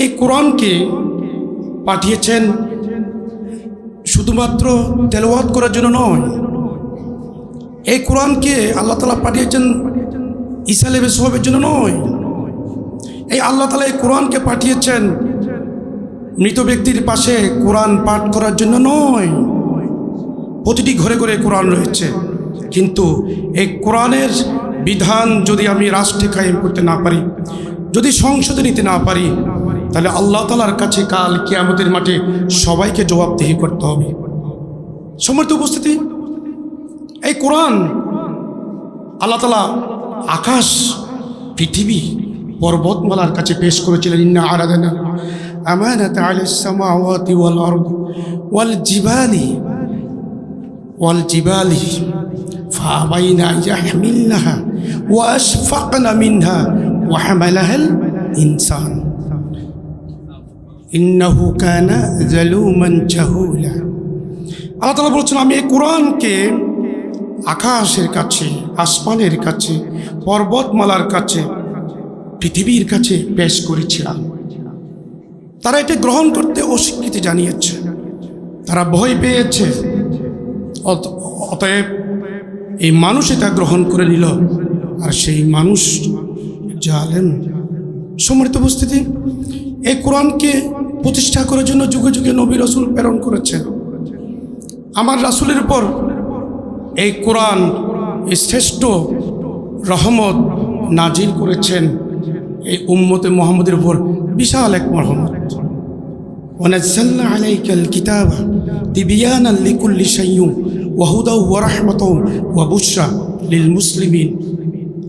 এই কোরআনকে পাঠিয়েছেন শুধুমাত্র তেলাওয়াত করার জন্য নয়, এই কোরআনকে আল্লাহ তালা পাঠিয়েছেন আলাইহিস সালামের জন্য নয়, এই আল্লাহ তালা এই কোরআনকে পাঠিয়েছেন মৃত ব্যক্তির পাশে কোরআন পাঠ করার জন্য নয়, প্রতিটি ঘরে ঘরে কোরআন রয়েছে, কিন্তু এই কোরআনের বিধান যদি আমি রাষ্ট্রে কায়েম করতে না পারি যদি সংসদে নিতে না পারি, তাহলে আল্লাহ তালার কাছে কাল কেয়ামতের মাঠে সবাইকে জবাবদিহি করতে হবে। সমর্থ উপস্থিতি, এই কোরআন, আল্লাহ তালা আকাশ, পৃথিবী, পর্বতমালার কাছে পেশ করেছিলেন, ইন্না আরাধনা আমানাত আলাইসামাওয়াতি ওয়াল আরদ ওয়াল জিবালি ওয়াল জিবালি ফাবাইনা ইয়াহমিলনাহা ওয়া আশফাকনা মিনহা ওয়াহামালাহাল ইনসান ইন্নাহু কানা জালুমান চাহুলা আল্লাহ তালা বলছেন, আমি এই কোরআনকে আকাশের কাছে, আসমানের কাছে, পর্বতমালার কাছে, পৃথিবীর কাছে পেশ করেছিলাম। তারা এটা গ্রহণ করতে অস্বীকৃতি জানিয়েছে। তারা ভয় পেয়েছে। অতএব এই মানুষ এটা গ্রহণ করে নিল। আর সেই মানুষ জালেন সম্মানিত উপস্থিতি এই কোরআনকে প্রতিষ্ঠা করার জন্য যুগে যুগে নবী রসুল প্রেরণ করেছেন আমার রাসুলের উপর এই কোরআন এই শ্রেষ্ঠ রহমত নাজিল করেছেন এই উম্মতে মোহাম্মদের উপর বিশাল এক রহমত ونزلنا عليك الكتاب تبيانا لكل شيء وهدى ورحمة وبشرى للمسلمين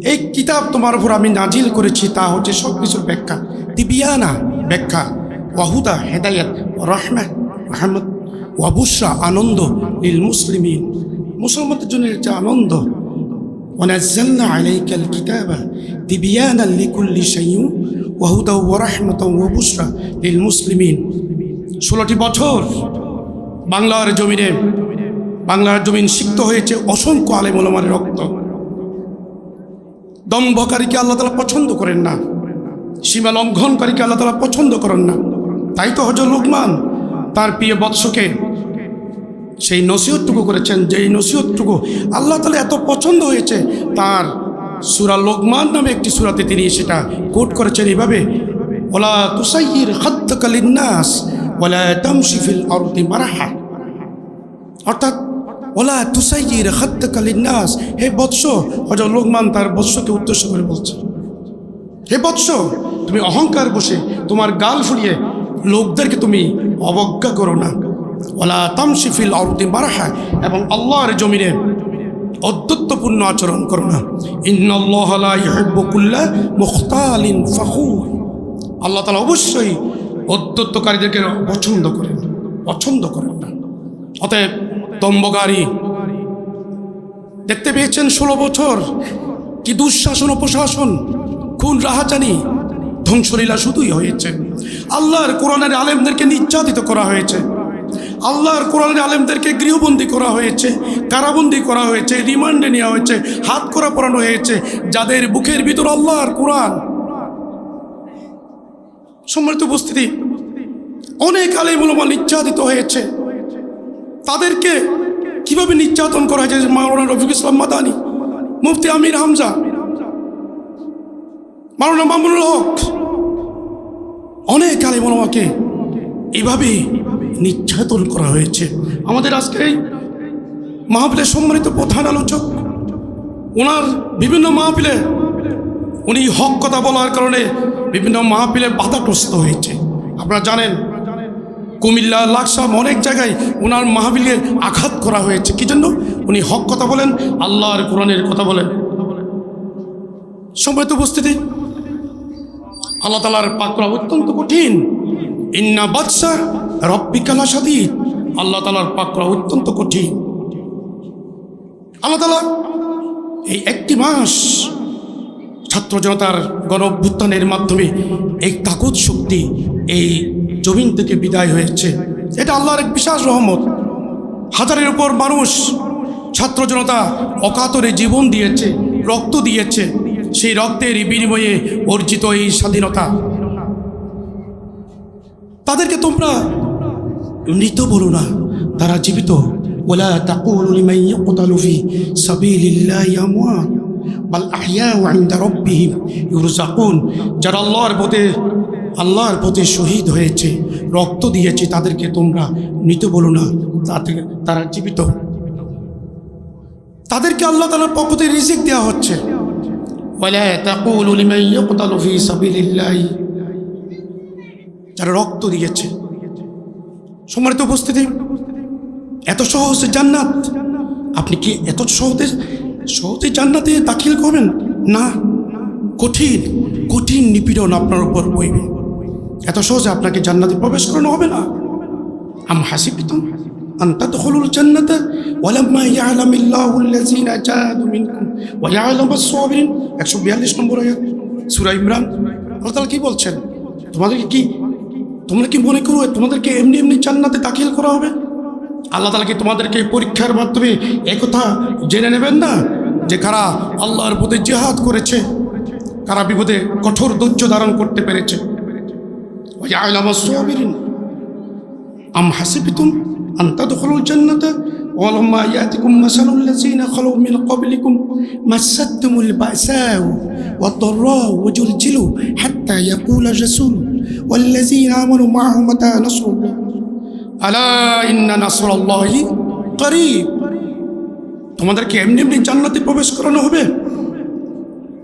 এই কিতাব তোমার উপর আমি নাজিল করেছি, তা হচ্ছে সব কিছুর ব্যাখ্যা। দিবিয়ানা ব্যাখ্যা, ওয়াহুদা হেদায়াত, রহমা আহমদ ওয়াবুসরা আনন্দ নীল মুসলিমিন। মুসলমানদের জন্য যে আনন্দ। দিবিয়ানা মুসলিমিন। ষোলোটি বছর বাংলার জমিনে, বাংলার জমিন সিক্ত হয়েছে অসংখ্য আলেমুলমার রক্ত। দম্ভকারীকে আল্লাহ তালা পছন্দ করেন না, সীমা লঙ্ঘনকারীকে আল্লাহ তালা পছন্দ করেন না। তাই তো হজর লোকমান তার প্রিয় বৎসকে সেই নসিহতটুকু করেছেন, যেই নসিহতটুকু আল্লাহ তালা এত পছন্দ হয়েছে, তার সুরা লোকমান নামে একটি সুরাতে তিনি সেটা কোট করেছেন এইভাবে ওলা তুসাইর খাদ্যকালিন্নাস ওলা তামশিফিল অরতি মারাহা। অর্থাৎ ওলা তুসাইর খাদ্যকালিন্নাস হে বৎস হজর লোকমান তার বৎসকে উদ্দেশ্য করে বলছে। হে বৎস, তুমি অহংকার বসে তোমার গাল ফুলিয়ে লোকদেরকে তুমি অবজ্ঞা করো না। ওলা তামশিফিল অরদি মারাহা এবং আল্লাহর জমিনে অদ্যত্বপূর্ণ আচরণ করো না। ইন্নআল্লাহবুল্লাহ মুখতালিন ফখুর। আল্লাহ তালা অবশ্যই অদ্যত্বকারীদেরকে পছন্দ করেন পছন্দ করেন না। অতএব তম্বগারী দেখতে পেয়েছেন ষোলো বছর কি দুঃশাসন প্রশাসন, খুন, রাহাজানি, ধ্বংসলীলা শুধুই হয়েছে। আল্লাহর কোরআনের আলেমদেরকে নির্যাতিত করা হয়েছে। আল্লাহর কোরআনের আলেমদেরকে গৃহবন্দী করা হয়েছে, কারাবন্দী করা হয়েছে, রিমান্ডে নেওয়া হয়েছে, হাত করা পড়ানো হয়েছে, যাদের বুকের ভিতর আল্লাহর কোরআন। সম্মানিত উপস্থিতি, অনেক আলেমুলমা নির্যাতিত হয়েছে। তাদেরকে কীভাবে নির্যাতন করা হয়েছে মাওলানা রফিক ইসলাম মাদানি, মুফতি আমির হামজা, মাওলানা মামুনুল হক। অনেক আলেমকে এভাবে নির্যাতন করা হয়েছে। আমাদের আজকে এই মাহফিলের সম্মানিত প্রধান আলোচক, ওনার বিভিন্ন মাহফিলে উনি হক কথা বলার কারণে বিভিন্ন মাহফিলে বাধাগ্রস্ত হয়েছে। আপনারা জানেন কুমিল্লা, লাকসাম অনেক জায়গায় ওনার মাহফিলকে আঘাত করা হয়েছে। কি জন্য? উনি হক কথা বলেন, আল্লাহর কোরআনের কথা বলেন। সম্মানিত উপস্থিতি, আল্লাহ তালার পাকড়া অত্যন্ত কঠিন। ইন্না বাদশা রব্বিকালা সাদিদ আল্লাহ তালার পাকড়া অত্যন্ত কঠিন। আল্লাহ তালা এই একটি মাস ছাত্র জনতার গণ মাধ্যমে এই তাকত শক্তি এই জমিন থেকে বিদায় হয়েছে। এটা আল্লাহর এক বিশাল রহমত। হাজারের উপর মানুষ, ছাত্র জনতা অকাতরে জীবন দিয়েছে, রক্ত দিয়েছে। সেই রক্তের বিনিময়ে অর্জিত এই স্বাধীনতা। তাদেরকে তোমরা মৃত বলো না। তারা জীবিত। যারা আল্লাহর পথে আল্লাহর পথে শহীদ হয়েছে, রক্ত দিয়েছে তাদেরকে তোমরা মৃত বলো না তাদের তারা জীবিত। তাদেরকে আল্লাহ তাআলার পক্ষ থেকে রিজিক দেওয়া হচ্ছে। যারা রক্ত দিয়েছে। সম্মানিত উপস্থিতি, এত সহজ জান্নাত। আপনি কি এত সহজে সহজে জান্নাতে দাখিল করবেন? না। কঠিন কঠিন নিপীড়ন আপনার উপর বইবে। এত সহজে আপনাকে জান্নাতে প্রবেশ করানো হবে না। আম হাসিবিতুম আন তাদখুলুল জান্নাতা ওয়ালাম্মা ইয়ালামিল্লাহু আল্লাযীনা জাহাদু মিনকুম ওয়া ইয়ালামাস সাবিরিন। 142 নম্বর আয়াত, সূরা ইমরান। আল্লাহ কি বলছেন? তোমাদেরকে কি তোমরা কি মনে করো তোমাদেরকে এমনি এমনি জান্নাতে দাখিল করা হবে? আল্লাহ তালা কি তোমাদেরকে পরীক্ষার মাধ্যমে একথা জেনে নেবেন না? যে কারা আল্লাহর পথে জেহাদ করেছে, কারা বিপদে কঠোর ধৈর্য ধারণ করতে পেরেছে? وجعل الصابرين أم حسبتم أن تدخلوا الجنة ولما يأتكم مثل الذين خلوا من قبلكم مستهم البأساء والضراء وزلزلوا حتى يقول الرسول والذين آمنوا معه متى نصر الله ألا إن نصر الله قريب তোমাদেরকে এমনি এমনি জান্নাতে প্রবেশ করানো হবে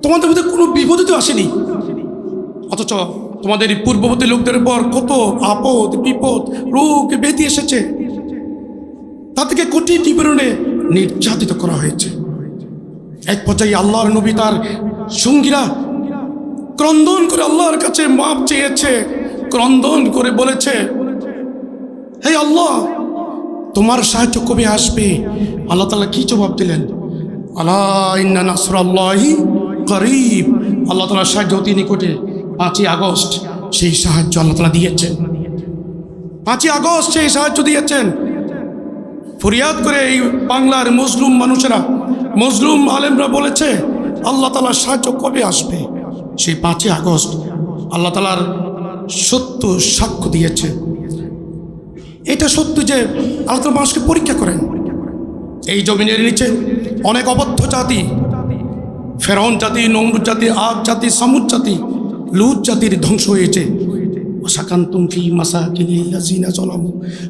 তোমাদের মধ্যে কোনো বিপদই তো আসেনি অথচ তোমাদের পূর্ববর্তী লোকদের পর কত আপদ, বিপদ, রোগ, ব্যাধি এসেছে? তাদেরকে কঠিন নিপীড়নে নির্যাতিত করা হয়েছে। এক পর্যায়ে আল্লাহর নবী তার সঙ্গীরা ক্রন্দন করে আল্লাহর কাছে মাপ চেয়েছে, ক্রন্দন করে বলেছে, হে আল্লাহ, তোমার সাহায্য কবে আসবে? আল্লাহ তালা কি জবাব দিলেন? আল্লাহ ইন্না আল্লাহ তালার সাহায্য অতি নিকটে। পাঁচই আগস্ট সেই সাহায্য আল্লাহ তালা দিয়েছেন। পাঁচই আগস্ট সেই সাহায্য দিয়েছেন। ফরিয়াদ করে এই বাংলার মজলুম মানুষেরা মজলুম আলেমরা বলেছে, আল্লাহ তালার সাহায্য কবে আসবে? সেই পাঁচই আগস্ট আল্লাহ তালার সত্য সাক্ষ্য দিয়েছে। এটা সত্য যে আল্লাহ তালা মানুষকে পরীক্ষা করেন। এই জমিনের নিচে অনেক অবদ্ধ জাতি ফেরন জাতি, নমরুদ জাতি আগ জাতি, সামুদ জাতি লুত জাতির ধ্বংস হয়েছে। ওসাকান্তুম ফি মাসাকিনিল্লাযিনা যালামু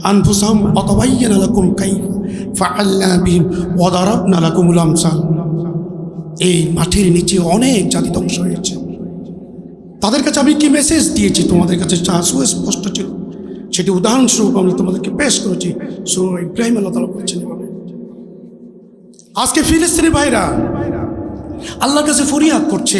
আনফুসাহুম অতবায়্যানা লাকুম কাইফা ফাআলনা বিহিম ওয়া দারাবনা আমসাল। এই মাঠের নিচে অনেক জাতি ধ্বংস হয়েছে। তাদের কাছে আমি কি মেসেজ দিয়েছি? তোমাদের কাছে যা সুস্পষ্ট ছিল, সেটি উদাহরণস্বরূপ আমি তোমাদেরকে পেশ করেছি। সো ইব্রাহিম আল্লাহ তালা বলছেন আজকে ফিলিস্তিনি ভাইরা আল্লাহর কাছে ফরিয়াদ করছে।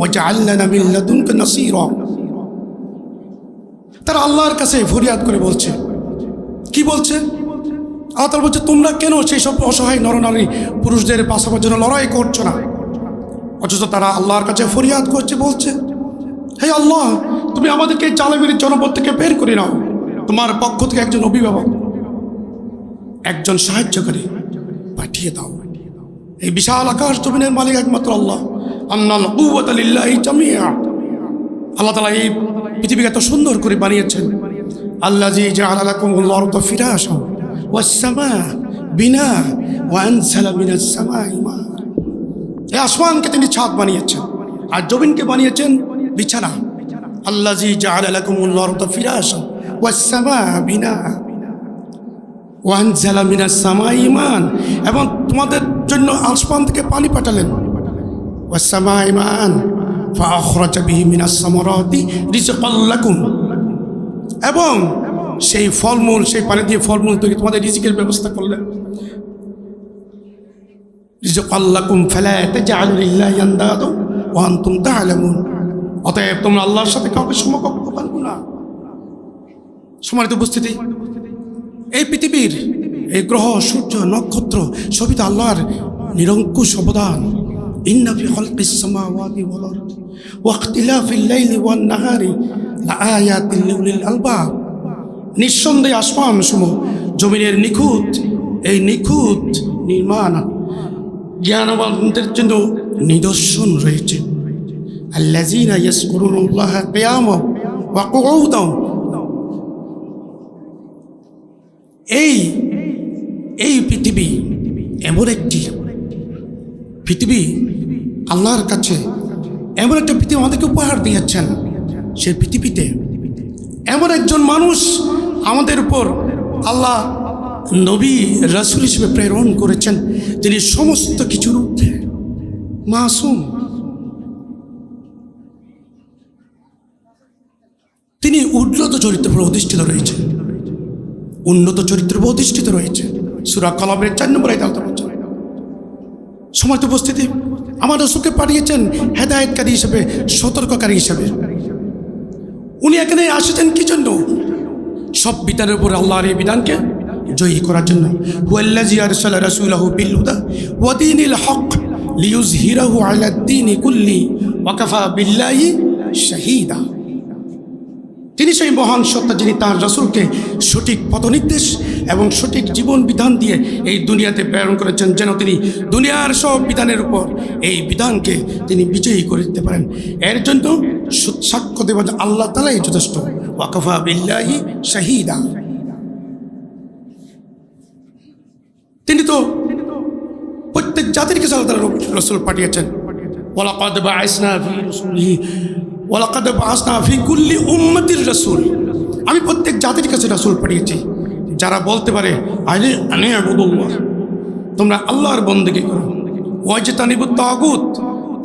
واجعل لنا من لدنك نصيرا তারা আল্লাহর কাছে ফরিয়াদ করে বলছে কি বলছে আল্লাহ তাআলা বলছে তোমরা কেন সেই সব অসহায় নরনারী পুরুষদের বাঁচাবার জন্য লড়াই করছো না অথচ তারা আল্লাহর কাছে ফরিয়াদ করছে বলছে হে আল্লাহ তুমি আমাদেরকে এই জালেমের জনপদ থেকে বের করে নাও তোমার পক্ষ থেকে একজন অভিভাবক একজন সাহায্যকারী পাঠিয়ে দাও এই বিশাল আকাশ জমিনের মালিক একমাত্র আল্লাহ আল্লাহ এই পৃথিবীকে এত সুন্দর করে বানিয়েছেন। আল্লাহ জি জাআলা লাকুমুল বিনা মিনাস এই আসমানকে তিনি ছাদ বানিয়েছেন আর জমিনকে বানিয়েছেন বিছানা। আল্লাহ জি ওয়াস সামা বিনা ওয়ানজালা মিনাস সামা ইমান এবং তোমাদের জন্য আসমান থেকে পানি পাঠালেন। এবং সেই ফলমূল, সেই পানি দিয়ে ফলমূল তৈরি তোমাদের রিজিকের ব্যবস্থা করলেন তুম অতএব তোমরা আল্লাহর সাথে কাউকে না। উপস্থিতি, এই পৃথিবীর এই গ্রহ, সূর্য, নক্ষত্র আল্লাহর নিরঙ্কুশ অবদান। হলকিস সামাওয়াতি ওয়াল আরদ ওয়া ইখতিলাফিল লাইলি ওয়ান নাহারি লাআয়াতিল লিউলিল নিঃসন্দেহে আসমান সমূহ, জমিনের নিখুঁত, এই নিখুঁত নির্মাণ জ্ঞানবানদের জন্য নিদর্শন রয়েছে। আল্লাযীনা ইয়াসকুরুনাল্লাহা কিয়ামান ওয়া কুউদান এই এই পৃথিবী এমন একটি পৃথিবী আল্লাহর কাছে এমন একটা পৃথিবী আমাদেরকে উপহার দিয়েছেন। সেই পৃথিবীতে এমন একজন মানুষ আমাদের উপর আল্লাহ নবী রসুল হিসেবে প্রেরণ করেছেন। তিনি সমস্ত কিছুর ঊর্ধ্বে মাসুম। তিনি উন্নত চরিত্রের উপর অধিষ্ঠিত রয়েছেন উন্নত চরিত্রের উপর অধিষ্ঠিত রয়েছে। সুরা কলামের চার নম্বর আয়তে হচ্ছে। সময় উপস্থিতি আমার রসুলকে পাঠিয়েছেন হেদায়তকারী হিসেবে, সতর্ককারী হিসেবে। উনি এখানে আসেছেন কি জন্য? সব বিধানের উপর আল্লাহর এই বিধানকে জয়ী করার জন্য। হক দ্বীনি কুল্লি তিনি সেই মহান সত্তা যিনি তার রসুলকে সঠিক পথনির্দেশ এবং সঠিক জীবন বিধান দিয়ে এই দুনিয়াতে প্রেরণ করেছেন, যেন তিনি দুনিয়ার সব বিধানের উপর এই বিধানকে তিনি বিজয়ী করে দিতে পারেন। এর জন্য সাক্ষ্য দেবেন আল্লাহ তালাই যথেষ্ট। ওয়াকফা বিল্লাহি শাহিদা। তিনি তো প্রত্যেক জাতির কাছে আল্লাহ রসুল পাঠিয়েছেন। ওয়ালাকাদ কুল্লি উম্মতির রাসূল। আমি প্রত্যেক জাতির কাছে রাসূল পাঠিয়েছি। যারা বলতে পারে আইলে আনে আবুদুল্লাহ, তোমরা আল্লাহর বন্দেগী করো। ওয়াজে তানিবু তাগুত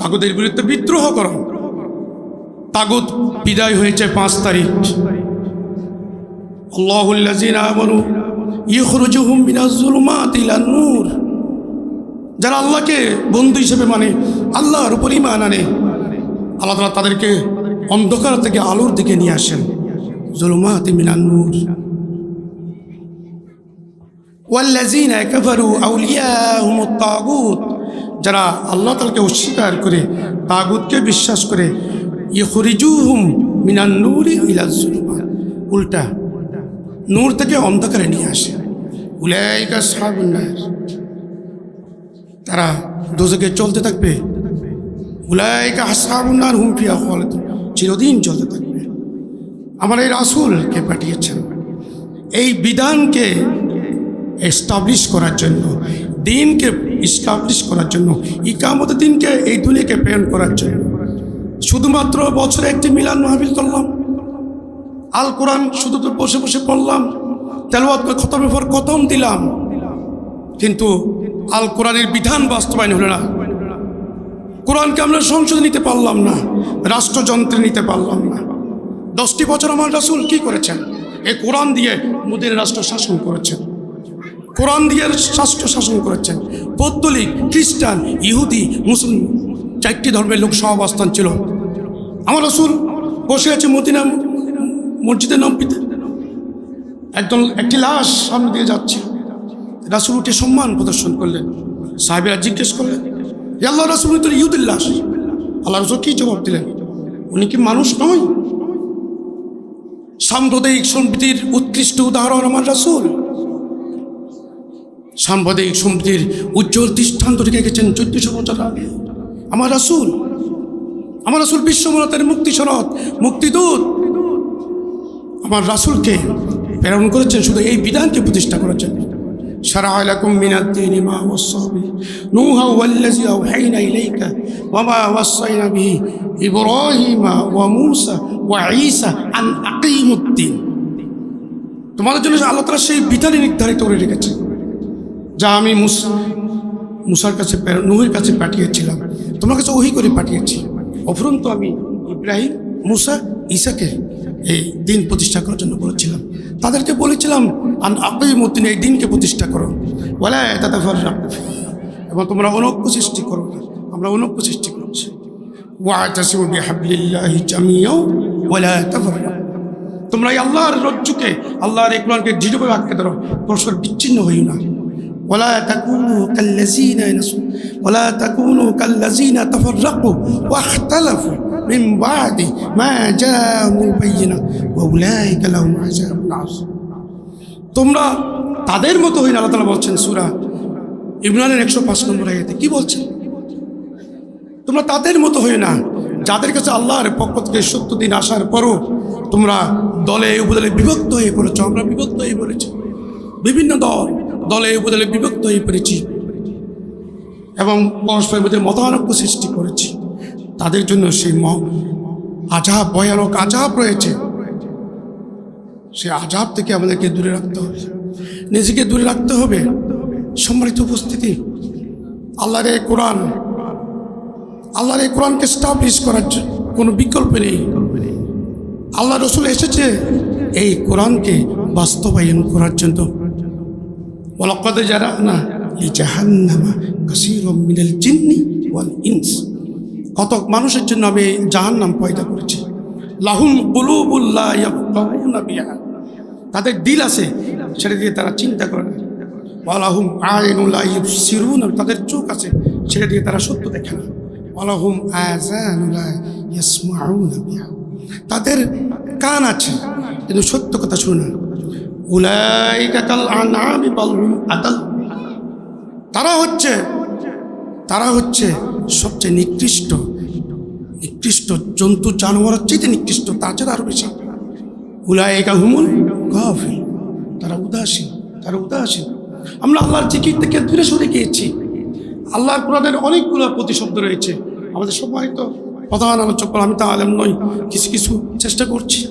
তাগুদের বিরুদ্ধে বিদ্রোহ করো। তাগুত বিদায় হয়েছে পাঁচ তারিখ। যারা আল্লাহকে বন্ধু হিসেবে মানে আল্লাহর উপর ইমান আনে আল্লাহ তালা তাদেরকে অন্ধকার থেকে আলোর দিকে নিয়ে আসেন। জুলুমাতি মিনান নূর। ওয়াল্লাযিনা কাফারু আউলিয়াহুম তাগুত। যারা আল্লাহ তাআলাকে অস্বীকার করে, তাগুতকে বিশ্বাস করে, ইখরিজুহুম মিনান নূরি ইলা জুলুমাত। উল্টা নূর থেকে অন্ধকারে নিয়ে আসে। উলাইকা আসহাবুন তারা দুজকে চলতে থাকবে। উলাইকা হাসাবুনার হুমফিয়া খালিদ চিরদিন চলতে থাকবে। আমার এই রাসূলকে পাঠিয়েছেন। এই বিধানকে এস্টাবলিশ করার জন্য, দিনকে ইস্টাবলিশ করার জন্য, ইকামত দিনকে এই দুনিয়াকে প্রেরণ করার জন্য। শুধুমাত্র বছরে একটি মিলান মাহবিল করলাম। আল কোরআন শুধু তো বসে বসে পড়লাম। তেলওয়াত খতমের খতম দিলাম। কিন্তু আল কোরআনের বিধান বাস্তবায়ন হলো না। কোরআনকে আমরা সংসদে নিতে পারলাম না, রাষ্ট্রযন্ত্রে নিতে পারলাম না। দশটি বছর আমার রাসূল কি করেছেন? এই কোরআন দিয়ে মোদের রাষ্ট্র শাসন করেছেন। কোরআন দিয়ে রাষ্ট্র শাসন করেছেন। পৌত্তলিক, খ্রিস্টান, ইহুদি, মুসলিম, চারটি ধর্মের লোক সহাবস্থান ছিল। আমার রসুল বসে আছে মদিনা মসজিদে নব্বীতে একজন একটি লাশ সামনে দিয়ে যাচ্ছে। রাসুল উঠে সম্মান প্রদর্শন করলেন। সাহেবেরা জিজ্ঞেস করলেন "এ আল্লাহ রাসুল উনি তো ইহুদের আল্লাহ রসুল কি জবাব দিলেন? উনি কি মানুষ নয়? সাম্প্রদায়িক সম্প্রীতির উৎকৃষ্ট উদাহরণ আমার রাসুল। সাম্প্রদায়িক সম্প্রীতির উজ্জ্বল দৃষ্টান্ত রেখে গেছেন চোদ্দশো বছর আগে। আমার রাসুল আমার রাসুল বিশ্বমানতের মুক্তি সনদ মুক্তিদূত আমার রাসুলকে প্রেরণ করেছেন, শুধু এই বিধানকে প্রতিষ্ঠা করেছেন। شرع لكم من الدين ما وصى به نوحا والذي أوحينا إليك وما وصينا به إبراهيم وموسى وعيسى أن أقيموا الدين তোমাদের জন্য আল্লাহ তালা সেই বিধানই নির্ধারিত করে রেখেছে যা আমি মুস মুসার কাছে প্রেরণ- নূহের কাছে পাঠিয়েছিলাম তোমার কাছে ওহি করে পাঠিয়েছি অফুরন্ত আমি ইব্রাহিম মুসা ঈসাকে এই দিন প্রতিষ্ঠা করার জন্য বলেছিলাম তাদেরকে বলেছিলাম আপনি মতিন এই দিনকে প্রতিষ্ঠা করো বলে দাদা ফর এবং তোমরা অনৈক্য সৃষ্টি করো না আমরা অনৈক্য সৃষ্টি করছি ওয়াতাসিমু বিহাবলিল্লাহি জামিয়াও ওয়ালা তাফাররাকু তোমরা এই আল্লাহর রজ্জুকে আল্লাহর এই কোরআনকে দৃঢ়ভাবে আঁকড়ে ধরো পরস্পর বিচ্ছিন্ন হইও না ولا تكونوا كالذين نسوا ولا تكونوا كالذين تفرقوا واختلفوا من بعد ما جاءهم البينة وأولئك لهم عذاب عظيم তোমরা তাদের মতো হইন আল্লাহ তালা বলছেন সুরা ইমরানের একশো পাঁচ নম্বর আয়াতে কি বলছেন তোমরা তাদের মতো হয়ে না যাদের কাছে আল্লাহর পক্ষ থেকে সত্য দিন আসার পরও তোমরা দলে উপদলে বিভক্ত হয়ে পড়েছ আমরা বিভক্ত হয়ে পড়েছি বিভিন্ন দল দলে উপদলে বিভক্ত হয়ে পড়েছি এবং পরস্পরের মধ্যে মতানক্য সৃষ্টি করেছি তাদের জন্য সেই ম, আজাব, ভয়ানক আজাব রয়েছে। সে আজাব থেকে আমাদেরকে দূরে রাখতে হবে। নিজেকে দূরে রাখতে হবে। সম্মানিত উপস্থিতি, আল্লাহর এই কোরআন, আল্লাহর এই কোরআনকে স্টাবলিশ করার কোনো বিকল্প নেই। আল্লাহ রসুল এসেছে এই কোরআনকে বাস্তবায়ন করার জন্য। ওয়ালাকাদ জারানা লিজাহান্নামা কাসীরাম মিনাল জিন্নি ওয়াল ইনস। কত মানুষের জন্য আমি জাহান নাম পয়দা করেছি। লাহুম কুলুবুল্লাহ তাদের দিল আছে, সেটা দিয়ে তারা চিন্তা করে না। ওয়ালাহুম আইনুল্লাহ ইউবসিরুন তাদের চোখ আছে, সেটা দিয়ে তারা সত্য দেখে না। ওয়ালাহুম আযানুল্লাহ তাদের কান আছে, কিন্তু সত্য কথা শুনে না। উলাইকা কাল আনআমি বাল আদাল তারা হচ্ছে তারা হচ্ছে সবচেয়ে নিকৃষ্ট। নিকৃষ্ট জন্তু জানোয়ারের চেয়ে নিকৃষ্ট, তার চেয়ে আরও বেশি। উলায়িকা হুমুল গাফিল। তারা উদাসীন তারা উদাসীন। আমরা আল্লাহর জিকির থেকে দূরে সরে গিয়েছি। আল্লাহর কোরআনের অনেকগুলো প্রতিশব্দ রয়েছে। আমাদের সবাই তো প্রধান আলোচক আমি তা আলেম নই, কিছু কিছু চেষ্টা করছি।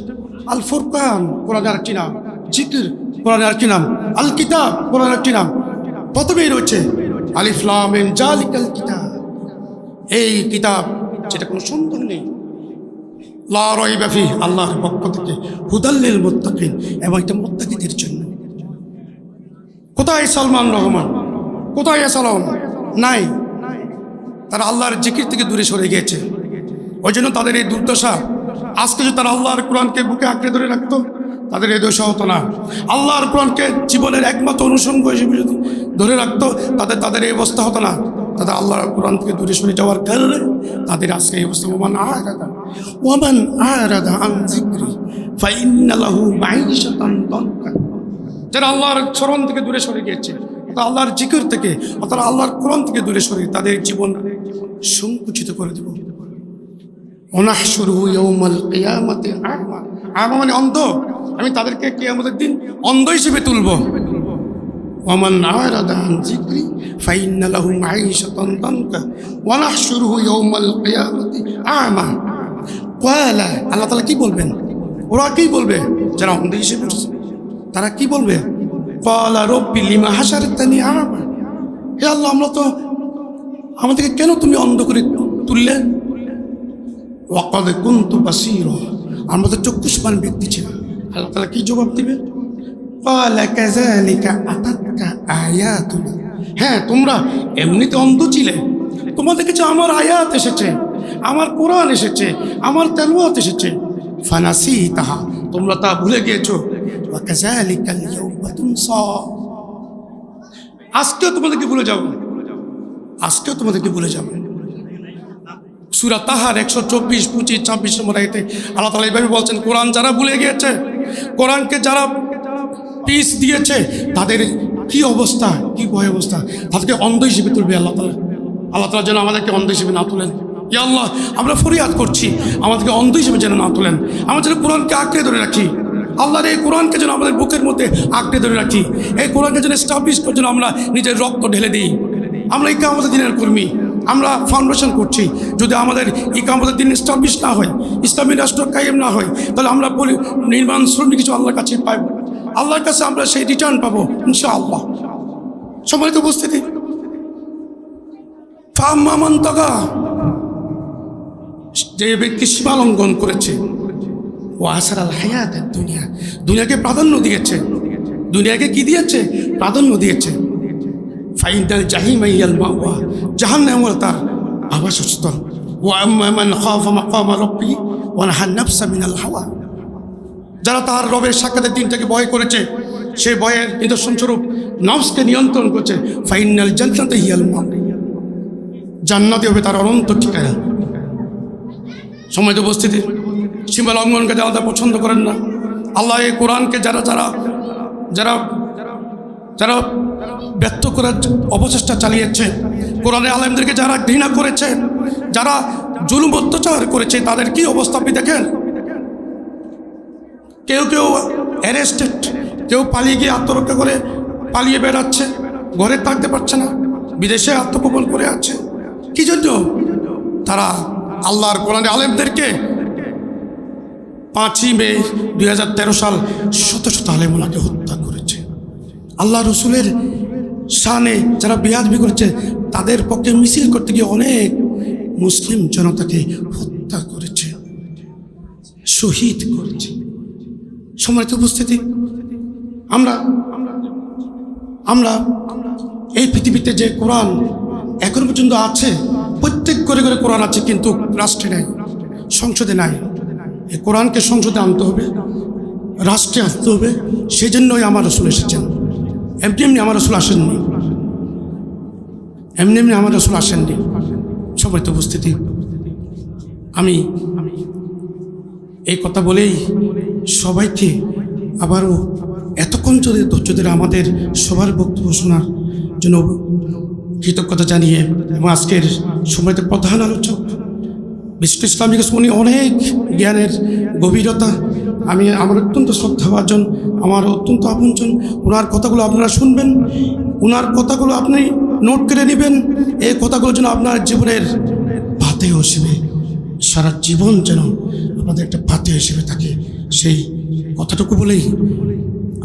আল ফুরকান কোরআনের আরেকটি নাম। জিকির, কোরআনের আরেকটি নাম। আল কিতাব কোরআনের একটি নাম। প্রথমেই রয়েছে আলিফলাম জালিকাল কিতাব। এই কিতাব, যেটা কোনো সন্দেহ নেই, লা রাইবা ফিহ, আল্লাহর পক্ষ থেকে হুদাল্লিল মুত্তাকিন, এবং এটা মুত্তাকিদের জন্য। কোথায় সালমান রহমান? কোথায় সালাম নাই। তারা আল্লাহর জিকির থেকে দূরে সরে গিয়েছে। ওই জন্য তাদের এই দুর্দশা, আজকে যদি তারা আল্লাহর কোরআনকে বুকে আঁকড়ে ধরে রাখতো তাদের এ দশা হতো না। আল্লাহর কোরআনকে জীবনের একমাত্র অনুষঙ্গ হিসেবে যদি ধরে রাখতো, তাদের তাদের এই অবস্থা হতো না। তাদের আল্লাহর কোরআন থেকে দূরে সরে যাওয়ার কারণে তাদের আজকে এই অবস্থা। ওমান আরাদা ওমান আরাদা আন জিক্রি মাইশাতান দনকা যারা আল্লাহর স্মরণ থেকে দূরে সরে গিয়েছে, অর্থাৎ আল্লাহর জিকির থেকে, অর্থাৎ আল্লাহর কোরআন থেকে দূরে সরে তাদের জীবন সংকুচিত করে দেব। অনাহসুরু ইয়ৌমাল কিয়ামাতে আমা। আমা মানে অন্ধ। আমি তাদেরকে কে আমাদের দিন অন্ধ হিসেবে তুলব। কি বলবেন? ওরা কি বলবে? যারা অন্ধ হিসেবে উঠছে, তারা কি বলবে? আল্লাহ, আমরা তো আমাদেরকে কেন তুমি অন্ধ করে তুললে? তো চক্ষুষ্মান ব্যক্তি ছিলাম। আল্লাহ তালা কি জবাব দিবে? হ্যাঁ তোমরা এমনিতে অন্ধ ছিলে। তোমাদের কাছে আমার আয়াত এসেছে, আমার কোরআন এসেছে, আমার তেলুয়াত এসেছে। ফানাসি তাহা তোমরা তা ভুলে গিয়েছো। আজকেও তোমাদেরকে ভুলে যাব। আজকেও তোমাদেরকে ভুলে যাব। সুরা তাহার একশো চব্বিশ, পঁচিশ, ছাব্বিশ নম্বর আয়তে আল্লাহ তালা এইভাবে বলছেন, কোরআন যারা ভুলে গিয়েছে, কোরআনকে যারা পিস দিয়েছে, তাদের কি অবস্থা, কি ভয় অবস্থা? তাদেরকে অন্ধ হিসেবে তুলবে আল্লাহ তালা আল্লাহ তালা যেন আমাদেরকে অন্ধ হিসেবে না তুলেন। ইয়া আল্লাহ, আমরা ফরিয়াদ করছি, আমাদেরকে অন্ধ হিসেবে যেন না তুলেন। আমরা যেন কোরআনকে আঁকড়ে ধরে রাখি। আল্লাহর এই কোরআনকে যেন আমাদের বুকের মধ্যে আঁকড়ে ধরে রাখি। এই কোরআনকে যেন স্টাবলিশ করে যেন আমরা নিজের রক্ত ঢেলে দিই। আমরা এই আমাদের দিনের কর্মী। আমরা ফাউন্ডেশন করছি। যদি আমাদের ইকামতের দিন স্টাবলিশ না হয়, ইসলামী রাষ্ট্র কায়েম না হয়, তাহলে আমরা পরি- নির্মাণ শ্রমিক কিছু আল্লাহর কাছে পাইব আল্লাহর কাছে আমরা সেই রিটার্ন পাবো ইনশা আল্লাহ সম্মানিত উপস্থিতি। যে ব্যক্তি সীমা লঙ্ঘন করেছে, ও আসার আল হায়াত দুনিয়া। দুনিয়াকে প্রাধান্য দিয়েছে। দুনিয়াকে কি দিয়েছে? প্রাধান্য দিয়েছে। ফাইন্দাল জাহিমাইয়াল মাওয়া জাহান্নাম হলো তার আবাসস্থল ও আম্মান খাফা মাকামা রব্বি ওয়া নাহা নাফসা মিনাল হাওয়া যারা তার রবের সাক্ষাতে দিনটাকে ভয় করেছে, সে ভয়ের নিদর্শনস্বরূপ নফসকে নিয়ন্ত্রণ করছে। ফাইনাল জান্নাতে হিয়াল মা জান্নাতে হবে তার অনন্ত ঠিকানা। সময় উপস্থিতি। সীমা লঙ্ঘনকে যারা পছন্দ করেন না। আল্লাহ এই কোরআনকে যারা যারা যারা যারা ব্যর্থ করার অপচেষ্টা চালিয়েছে, কোরআনে আলেমদেরকে যারা ঘৃণা করেছে, যারা জুলুম অত্যাচার করেছে, তাদের কি অবস্থা আপনি দেখেন? কেউ কেউ অ্যারেস্টেড কেউ পালিয়ে গিয়ে আত্মরক্ষা করে পালিয়ে বেড়াচ্ছে, ঘরে থাকতে পারছে না, বিদেশে আত্মগোপন করে আছে। কি জন্য? তারা আল্লাহর কোরআনে আলেমদেরকে পাঁচই মে দু হাজার তেরো সাল শত শত আলেমুলাকে হত্যা আল্লাহ রসুলের শানে যারা বিয়াদবি করেছে, তাদের পক্ষে মিছিল করতে গিয়ে অনেক মুসলিম জনতাকে হত্যা করেছে, শহীদ করেছে। সম্মানিত উপস্থিতি, আমরা আমরা এই পৃথিবীতে যে কোরআন এখন পর্যন্ত আছে, প্রত্যেক করে করে কোরআন আছে, কিন্তু রাষ্ট্রে নাই, সংসদে নাই। এই কোরআনকে সংসদে আনতে হবে, রাষ্ট্রে আসতে হবে সেই জন্যই আমার রসুল এসেছেন। এমনি এমনি আমার রসুল আসেননি। এমনি এমনি আমার রসুল আসেননি। তো উপস্থিতি। আমি এই কথা বলেই সবাইকে আবারও এতক্ষণ যদি ধৈর্য ধরে আমাদের সবার বক্তব্য শোনার জন্য কৃতজ্ঞতা জানিয়ে এবং আজকের সময়তে প্রধান আলোচক বিশ্ব ইসলামিক অনেক জ্ঞানের গভীরতা আমি আমার অত্যন্ত শ্রদ্ধাভাজন, আমার অত্যন্ত আপনজন। ওনার কথাগুলো আপনারা শুনবেন ওনার কথাগুলো আপনি নোট করে নেবেন। এই কথাগুলো যেন আপনার জীবনের ভাতে হিসেবে সারা জীবন যেন আপনাদের একটা ভাতে হিসেবে থাকে সেই কথাটুকু বলেই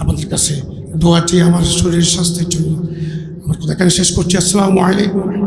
আপনাদের কাছে দোয়াটি আমার শরীর স্বাস্থ্যের জন্য। আমার কথা এখানে শেষ করছি। আসসালামু আলাইকুম।